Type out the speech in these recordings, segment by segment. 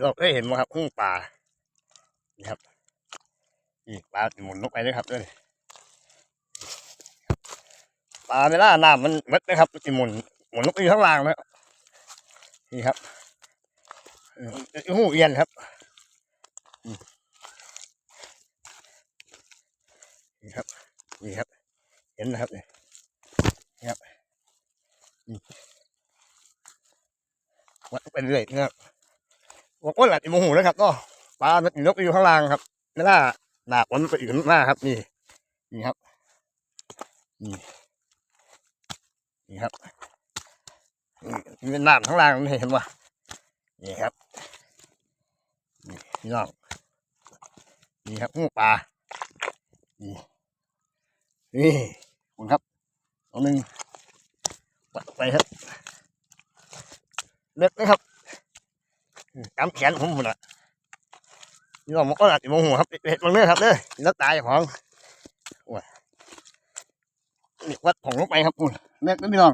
เราเคยเห็นไหมครับหุ้งปลานี่ครับนี่ปลาหมุนลงไปเลยครับเลยปลาเวลาน้ำมันม็ดนะครับมันจะหมุนหมุนลงไปข้างล่างนะนี่ครับหูเอียนครับนี่ครับนี่ครับ เห็นนะครับนี่นี่ครับวัดไปเรื่อยนะครับ บอกว่าหลัดอีโมโหนะครับก็ปลามันกอยู่ข้างล่างครับไม่ล่าหนากมันไปอยู่หน้าครับ นี่ นี่ครับ นี่นี่ครับนี่เป็นน้ำข้างล่างนี่เห็นป่ะนี่ครับนี่พี่น้องนี่ครับงูปลานี่นี่คุณครับตัวหนึ่งไปครับเล็กนะครับ กำแขนผมหมดอะนี่เรามันก็อาจจะโมโหครับเห็ดมันเนื้อครับเด้อแล้วตายของโอ้ยนี่วัดผงลงไปครับคุณเม็ดไม่มีรอง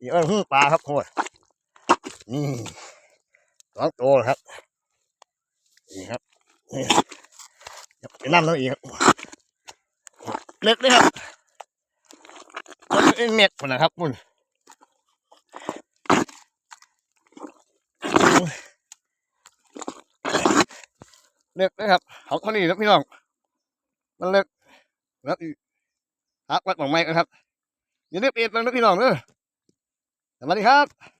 อีกอันหูปลาครับโอ้ยนี่สองตัวครับนี่ครับนี่ไปน้ำแล้วอีกครับเล็กเลยครับเป็นเม็ดคนนะครับคุณ เล็กนะครับของคนนี้นะพี่น้องมันเล็กแล้วอีกฮักวัดของไม้นะครับอย่าลืมเอ็ดมันนะพี่น้องเนอะสวัสดีครับ